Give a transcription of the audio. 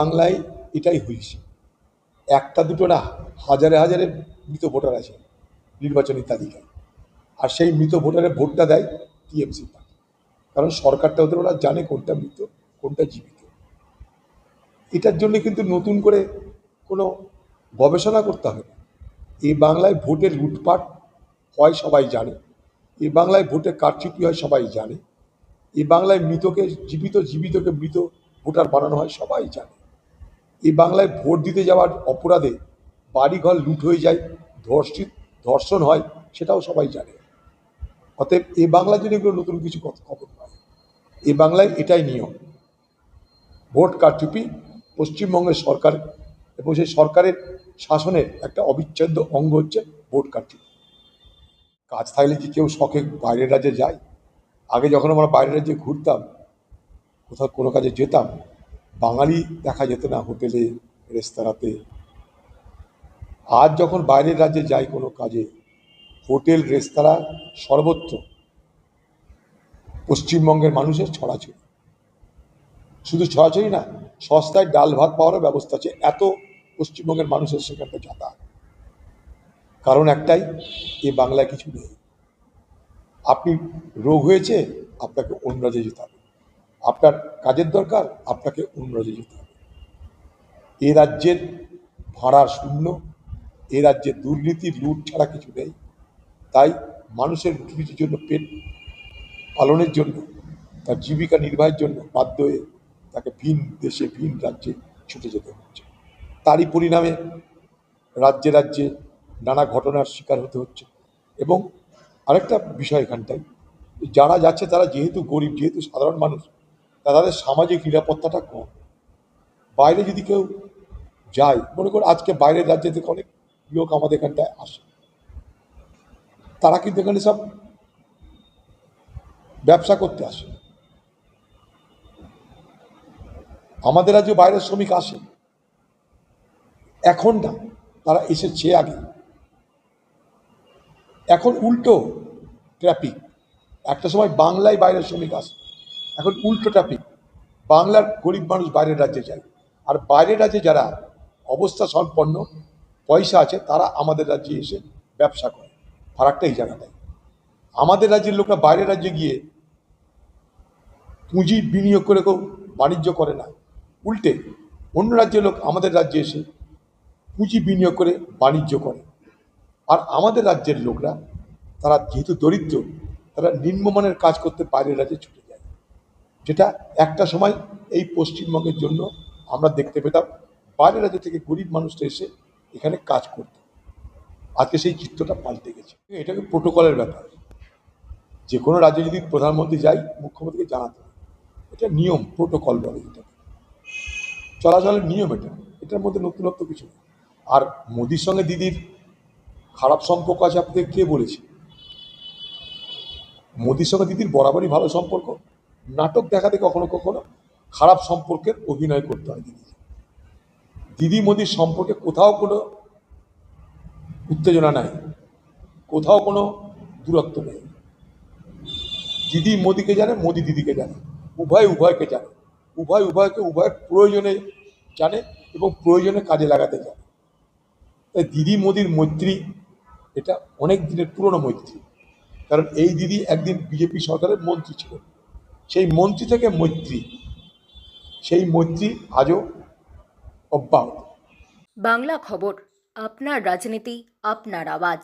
বাংলায় এটাই হয়েছে। একটা দুটো না, হাজারে হাজারে মৃত ভোটার আছে নির্বাচনী তালিকায়। আর সেই মৃত ভোটারের ভোটটা দেয় টিএমসি পার্টি। কারণ সরকারটা ওদের ওরা জানে কোনটা মৃত, কোনটা জীবিত। এটার জন্য কিন্তু নতুন করে কোনো গবেষণা করতে হবে না। এই বাংলায় ভোটের লুটপাট হয় সবাই জানে। এই বাংলায় ভোটে কারচুপি হয় সবাই জানে। এই বাংলায় মৃতকে জীবিত, জীবিতকে মৃত ভোটার বানানো হয় সবাই জানে। এই বাংলায় ভোট দিতে যাওয়ার অপরাধে বাড়িঘর লুট হয়ে যায়, ধর্ষিত, ধর্ষণ হয়, সেটাও সবাই জানে। অতএব এই বাংলার জন্য এগুলো নতুন কিছু খবর নয় এই বাংলায় এটাই নিয়ম। ভোট কারচুপি পশ্চিমবঙ্গের সরকার এবং সেই সরকারের শাসনের একটা অবিচ্ছেদ্য অঙ্গ হচ্ছে ভোট কারচুপি। কাজ থাকলে কি কেউ শখে বাইরের রাজ্যে যায়? আগে যখন আমরা বাইরের রাজ্যে ঘুরতাম, কোথাও কোনো কাজে যেতাম বাঙালি দেখা যেত না হোটেলে, রেস্তোরাঁতে। আজ যখন বাইরের রাজ্যে যাই কোনো কাজে, হোটেল, রেস্তোরাঁ সর্বত্র পশ্চিমবঙ্গের মানুষের ছড়াছড়ি। শুধু ছড়াছড়ি না, সস্তায় ডাল ভাত পাওয়ারও ব্যবস্থা আছে। এত পশ্চিমবঙ্গের মানুষের সেখানটা যাতায়াত। কারণ একটাই, এ বাংলায় কিছু নেই। আপনি রোগ হয়েছে, আপনাকে অন্য রাজ্যে যেতে হবে। আপনার কাজের দরকার, আপনাকে অন্য রাজ্যে যেতে হবে। এ রাজ্যের ভাড়া শূন্য, এ রাজ্যে দুর্নীতি, লুট ছাড়া কিছু নেই। তাই মানুষের রুটির জন্য, পেট পালনের জন্য, তার জীবিকা নির্বাহের জন্য বাধ্য হয়ে তাকে ভিন দেশে, ভিন রাজ্যে ছুটে যেতে হচ্ছে। তারই পরিণামে রাজ্যে রাজ্যে নানা ঘটনার শিকার হতে হচ্ছে। এবং আরেকটা বিষয় এখানটায়, যারা যাচ্ছে তারা যেহেতু গরিব, যেহেতু সাধারণ মানুষ তাদের সামাজিক নিরাপত্তাটা কম। বাইরে যদি কেউ যায়, মনে করো আজকে বাইরের রাজ্য থেকে অনেক লোক আমাদের এখানটায় আসে। তারা কিন্তু এখানে সব ব্যবসা করতে আসে। আমাদের রাজ্যে বাইরের শ্রমিক আসে। এখন না, তারা এসেছে আগে। এখন উল্টো ট্রাফিক একটা সময় বাংলায় বাইরের শ্রমিক আসে। এখন উল্টো ট্রাফিক বাংলার গরিব মানুষ বাইরের রাজ্যে যায়। আর বাইরের রাজ্যে যারা অবস্থা সম্পন্ন, পয়সা আছে, তারা আমাদের রাজ্যে এসে ব্যবসা করে। ফারাকটা এই জায়গাটায় আমাদের রাজ্যের লোকরা বাইরের রাজ্যে গিয়ে পুঁজি বিনিয়োগ করে কেউ বাণিজ্য করে না। উল্টে অন্য রাজ্যের লোক আমাদের রাজ্যে এসে পুঁজি বিনিয়োগ করে বাণিজ্য করে। আর আমাদের রাজ্যের লোকরা, তারা যেহেতু দরিদ্র, তারা নিম্নমানের কাজ করতে বাইরের রাজ্যে ছুটে যেটা একটা সময় এই পশ্চিমবঙ্গের জন্য আমরা দেখতে পেতাম বাইরের রাজ্য থেকে গরিব মানুষরা এসে এখানে কাজ করত। আজকে সেই চিত্রটা পাল্টে গেছে। এটাকে প্রোটোকলের ব্যাপার। যে কোনো রাজ্যে যদি প্রধানমন্ত্রী যাই, মুখ্যমন্ত্রীকে জানাতে এটা নিয়ম, প্রোটোকল বলে এটা চলাচলের নিয়ম এটা। এটার মধ্যে নতুনত্ব কিছু আর মোদির সঙ্গে দিদির খারাপ সম্পর্ক আছে আপনাদের কে বলেছে? মোদির সঙ্গে দিদির বরাবরই ভালো সম্পর্ক। নাটক দেখাতে কখনো কখনো খারাপ সম্পর্কের অভিনয় করতে হয় দিদি দিদি মোদির সম্পর্কে কোথাও কোনো উত্তেজনা নাই, কোথাও কোনো দূরত্ব নেই। দিদি মোদিকে জানে, মোদি দিদিকে জানে, উভয় উভয়কে জানে, উভয় উভয়কে উভয়ের প্রয়োজনে জানে এবং প্রয়োজনে কাজে লাগাতে জানে। তাই দিদি মোদির মৈত্রী এটা অনেক দিনের পুরনো মৈত্রী, কারণ এই দিদি একদিন বিজেপি সরকারের মন্ত্রী ছিল সেই মন্ত্রী থেকে মৈত্রী। সেই মৈত্রী আজও অব্যাহত। বাংলা খবর আপনার রাজনীতি আপনার আওয়াজ।